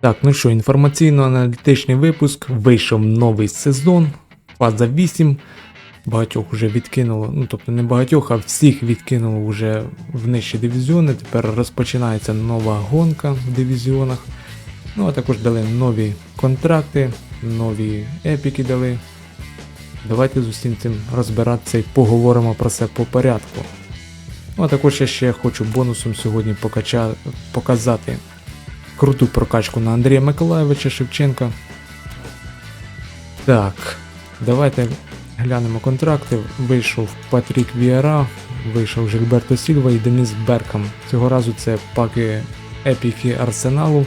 Так, ну що, інформаційно-аналітичний випуск. Вийшов новий сезон. Фаза 8. Багатьох вже відкинуло, ну тобто не багатьох, а всіх відкинуло вже в нижчі дивізіони. Тепер розпочинається нова гонка в дивізіонах. Ну а також дали нові контракти, нові епіки дали. Давайте з усім цим розбиратися і поговоримо про це по порядку. Ну а також я ще хочу бонусом сьогодні покача... показати круту прокачку на Андрія Миколаєвича Шевченка. Так, давайте глянемо контракти. Вийшов Патрік Віара, вийшов Жильберто Сільва і Денис Беркам. Цього разу це паки епіки Арсеналу.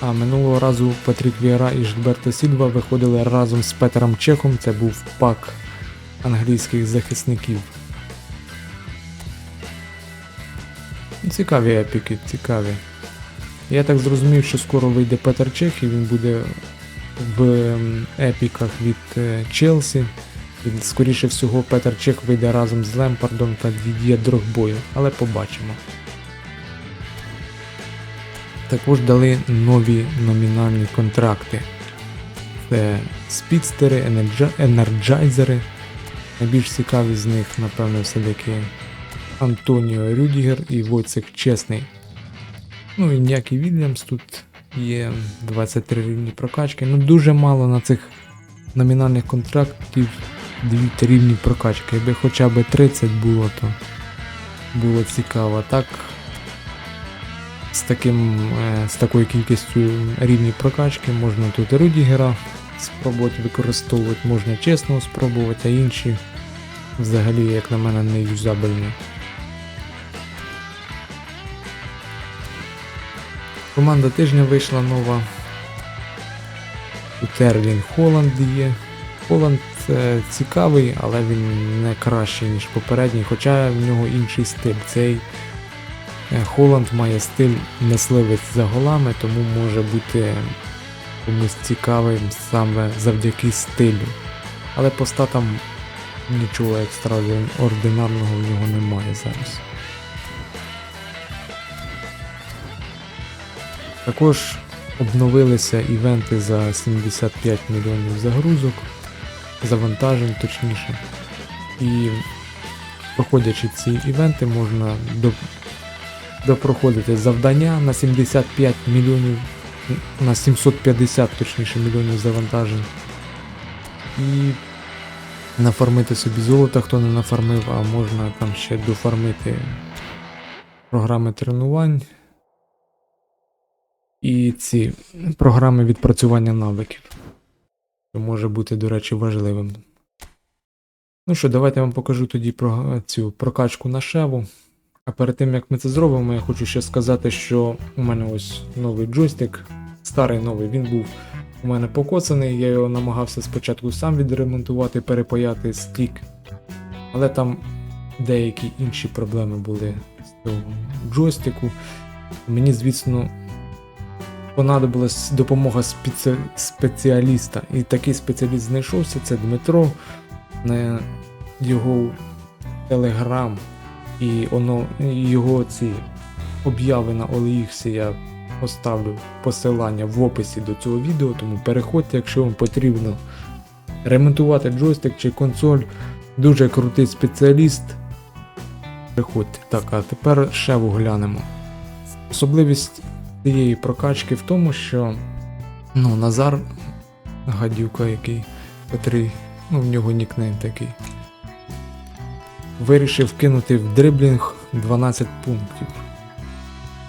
А минулого разу Патрік Віара і Жильберто Сільва виходили разом з Петером Чехом. Це був пак англійських захисників. Цікаві епіки, цікаві. Я так зрозумів, що скоро вийде Петер Чех і він буде в ем, епіках від е, Челсі. І, скоріше всього, Петер Чех вийде разом з Лемпардом та Дід'є Дрогбою, але побачимо. Також дали нові номінальні контракти. Це спідстери, енерджа... енерджайзери. Найбільш цікаві з них, напевно, все-таки Антоніо Рюдігер і Войцек Чесний. Ну і ніякий Вільямс тут є 23 рівні прокачки. Ну дуже мало на цих номінальних контрактів дають рівні прокачки. Якби хоча б 30 було, то було цікаво. Так з, таким, е, з такою кількістю рівні прокачки можна тут і Рюдігера спробувати використовувати, можна чесно спробувати, а інші взагалі, як на мене, не юзабельні. Команда тижня вийшла нова. Тут Ерлін Холланд є. Холланд е, цікавий, але він не кращий, ніж попередній, хоча в нього інший стиль. Цей е, Холланд має стиль мисливець за голами, тому може бути комусь цікавим саме завдяки стилю. Але по статам нічого екстраординарного в нього немає зараз. Також обновилися івенти за 75 мільйонів загрузок, завантажень точніше. І проходячи ці івенти, можна до, допроходити завдання на 75 мільйонів, на 750 точніше мільйонів завантажень. І нафармити собі золото, хто не нафармив, а можна там ще дофармити програми тренувань і ці програми відпрацювання навиків. Що може бути, до речі, важливим. Ну що, давайте я вам покажу тоді про цю прокачку на шеву. А перед тим як ми це зробимо, я хочу ще сказати, що у мене ось новий джойстик, старий новий, він був у мене покоцаний, я його намагався спочатку сам відремонтувати, перепаяти стік. Але там деякі інші проблеми були з цього джойстику. Мені, звісно, понадобилась допомога спеці... спеціаліста. І такий спеціаліст знайшовся, це Дмитро. На його телеграм і оно, його ці обяви на OLX я поставлю посилання в описі до цього відео, тому переходьте, якщо вам потрібно ремонтувати джойстик чи консоль. Дуже крутий спеціаліст. Приходьте. Так, а тепер шеву глянемо. Особливість цієї прокачки в тому, що ну, Назар гадюка, який, котрий, ну в нього нікнейм такий, вирішив кинути в дриблінг 12 пунктів.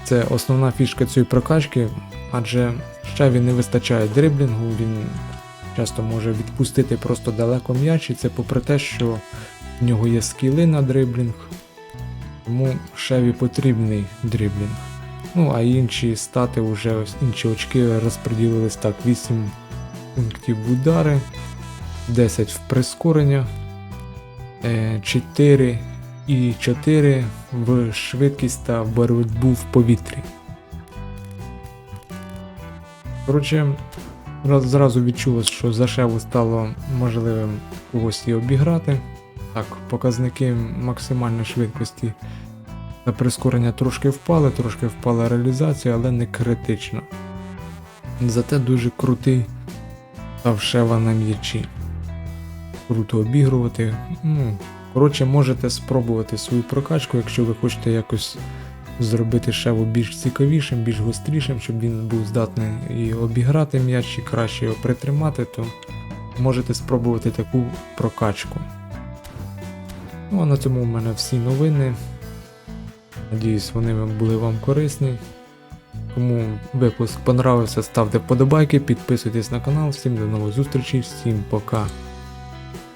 Це основна фішка цієї прокачки, адже Шеві не вистачає дриблінгу, він часто може відпустити просто далеко м'яч, і це попри те, що в нього є скіли на дриблінг, тому Шеві потрібний дриблінг. Ну, а інші стати вже інші очки розподілились так: 8 пунктів в удари, 10 в прискорення, е, 4 і 4 в швидкість та боротьбу в повітрі. Коротше, раз- зразу відчулось, що за шеву стало можливим когось і обіграти. Так, показники максимальної швидкості та прискорення трошки впали, трошки впала реалізація, але не критично. Зате дуже крутий став шева на м'ячі. Круто обігрувати. Ну, коротше, можете спробувати свою прокачку, якщо ви хочете якось зробити шеву більш цікавішим, більш гострішим, щоб він був здатний і обіграти м'яч, і краще його притримати, то можете спробувати таку прокачку. Ну а на цьому в мене всі новини. Надіюсь, вони були вам корисні. Кому випуск понравився, ставте вподобайки, підписуйтесь на канал. Всім до нових зустрічей, всім пока.